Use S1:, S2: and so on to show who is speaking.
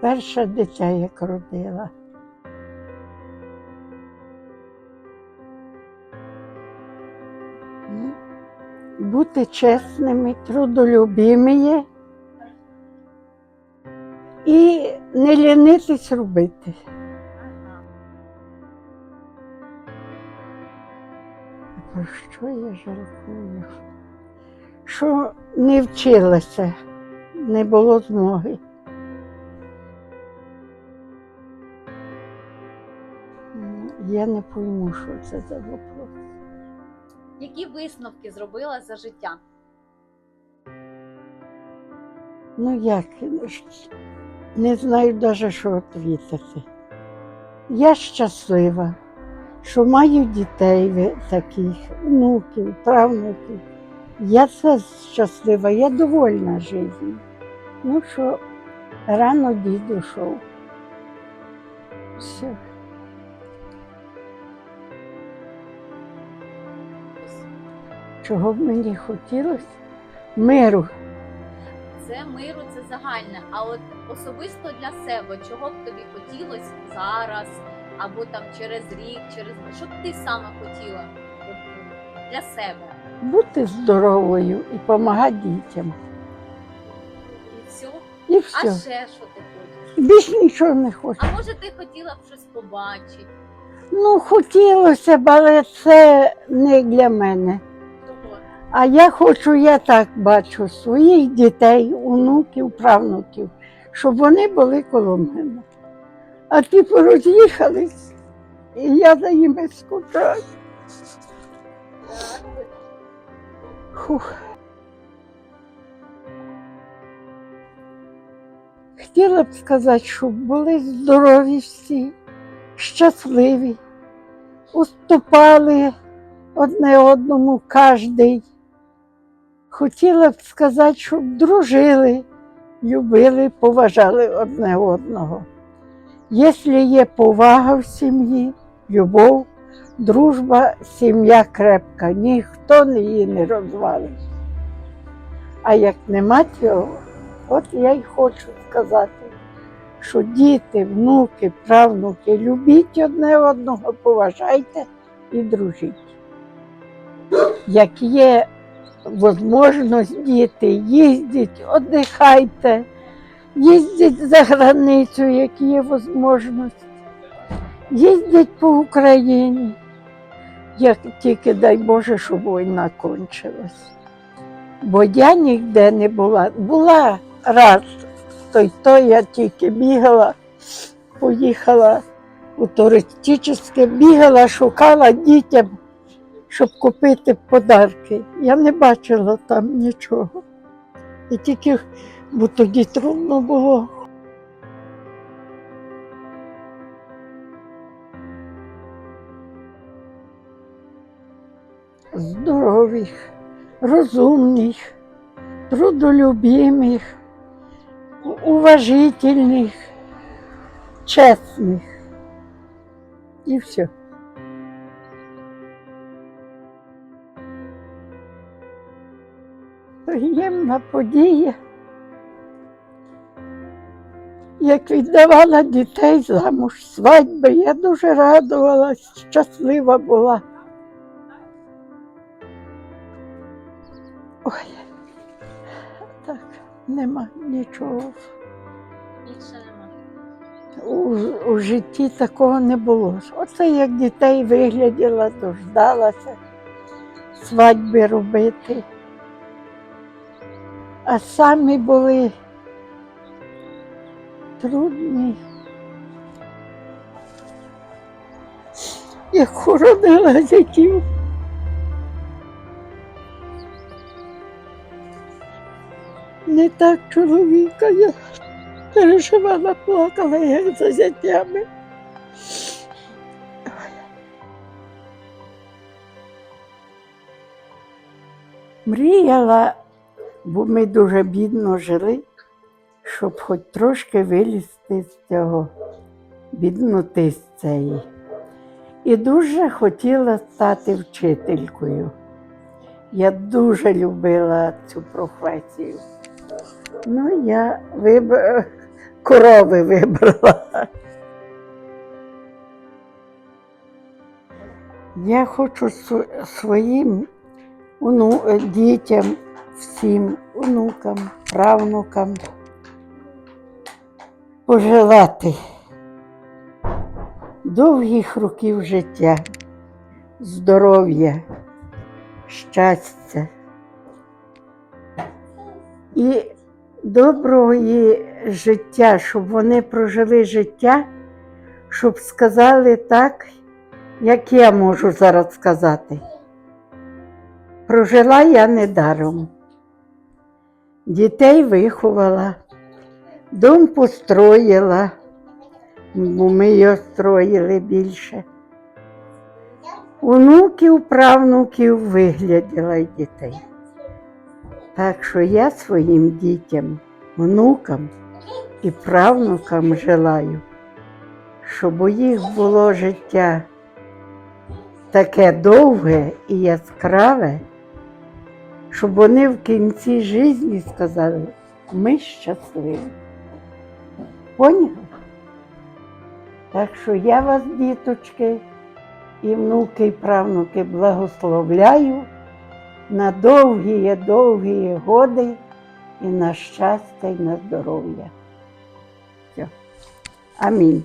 S1: перше дитя, як родила. Бути чесними, трудолюбимі і не лінитись робити. Про що я жалкую? Що не вчилася, не було змоги. Я не пойму, що це за вопрос.
S2: Які висновки зробила за життя?
S1: Ну як, не знаю навіть, що відповідати. Я щаслива, що маю дітей таких, внуків, правнуків. Я це щаслива, я довольна життю. Ну що, рано дід ушов. Все. Чого б мені хотілося? Миру.
S2: Це миру, це загальне. А от особисто для себе, чого б тобі хотілося зараз, або там через рік, через що б ти саме хотіла для себе?
S1: Бути здоровою і допомагати дітям.
S2: І все.
S1: І
S2: А ще що ти хочеш?
S1: Більш нічого не хочу.
S2: А може ти хотіла б щось побачити?
S1: Ну, хотілося б, але це не для мене. А я хочу, я так бачу своїх дітей, онуків, правнуків, щоб вони були коло мене. А ті пороз'їхались, і я за ними скучаю. Фух. Хотіла б сказати, щоб були здорові всі, щасливі, уступали одне одному кожний. Хотіла б сказати, щоб дружили, любили, поважали одне одного. Якщо є повага в сім'ї, любов, дружба, сім'я крепка, ніхто її не розвалить. А як нема цього, от я й хочу сказати, що діти, внуки, правнуки, любіть одне одного, поважайте і дружіть. Як є можливість діти, їздіть, віддихайте, їздіть за границю, як є можливість. Їздять по Україні, як тільки дай Боже, щоб війна кончилась. Бо я ніде не була. Була раз, то й то я тільки бігала, поїхала у туристичне, бігала, шукала дітям, щоб купити подарки. Я не бачила там нічого. І тільки, бо тоді трудно було. Здорових, розумних, трудолюбимих, уважительних, чесних. І все. Приємна подія. Як віддавала дітей замуж свадьби, я дуже радувалась, щаслива була. Ой, так, нема нічого. У, у житті такого не було. Оце як дітей вигляділа, дождалася свадьби робити. А самі були трудні. Як хоронила дітей. Не так чоловіка я переживала, плакала, як за зятями. Мріяла, бо ми дуже бідно жили, щоб хоч трошки вилізти з цього, бідноти з цієї. І дуже хотіла стати вчителькою. Я дуже любила цю професію. Ну, я вибрала, корови вибрала. Я хочу своїм е, дітям, всім онукам, правнукам пожелати довгих років життя, здоров'я, щастя і доброго життя, щоб вони прожили життя, щоб сказали так, як я можу зараз сказати. Прожила я недаром. Дітей виховала, дом построїла, бо ми його строїли більше. Онуків, правнуків вигляділа й дітей. Так що я своїм дітям, онукам і правнукам желаю, щоб у їх було життя таке довге і яскраве, щоб вони в кінці житті сказали, ми щасливі. Поняли? Так що я вас, діточки, і внуки, і правнуки благословляю на довгі, довгі годи і на щастя, і на здоров'я. Амінь.